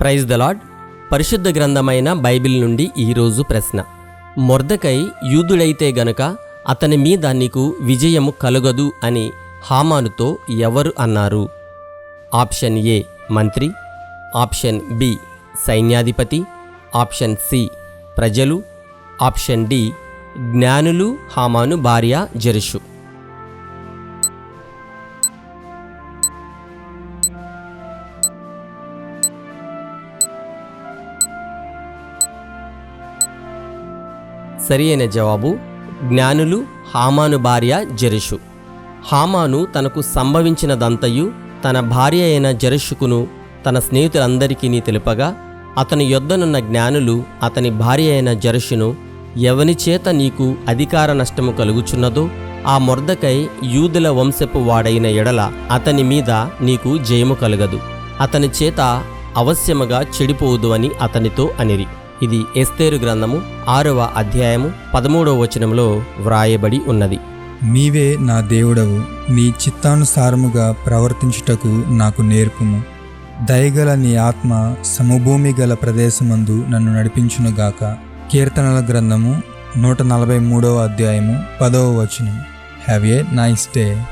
Praise the lord పరిశుద్ధ గ్రంథమైన Bible నుండి ఈరోజు ప్రశ్న. మొర్దకై యూదుడైతే గనుక అతని మీద నీకు విజయము కలుగదు అని హామానుతో ఎవరు అన్నారు? ఆప్షన్ ఏ మంత్రి ఆప్షన్ బి సైన్యాధిపతి ఆప్షన్ సి ప్రజలు ఆప్షన్ డి జ్ఞానులు హామాను భార్య జరుషు. సరి అయిన జవాబు జ్ఞానులు హామాను భార్య జరుషు. హామాను తనకు సంభవించినదంతయు తన భార్య అయిన జరుషుకును తన స్నేహితులందరికీ తెలుపగా అతని యొద్దనున్న జ్ఞానులు అతని భార్య అయిన జరుషును ఎవని చేత నీకు అధికార నష్టము కలుగుచున్నదో ఆ మొర్దకై యూదుల వంశపు వాడైన ఎడల అతని మీద నీకు జయము కలగదు. అతని చేత అవశ్యముగా చెడిపోదు అని అతనితో అనిరి. ఇది ఎస్తేరు గ్రంథము ఆరవ అధ్యాయము పదమూడవ వచనంలో వ్రాయబడి ఉన్నది. నీవే నా దేవుడవు నీ చిత్తానుసారముగా ప్రవర్తించుటకు నాకు నేర్పుము. దయగల నీ ఆత్మ సమభూమి గల ప్రదేశమందు నన్ను నడిపించునుగాక కీర్తనల గ్రంథము నూట నలభై మూడవ అధ్యాయము పదవ వచనం. Have a nice day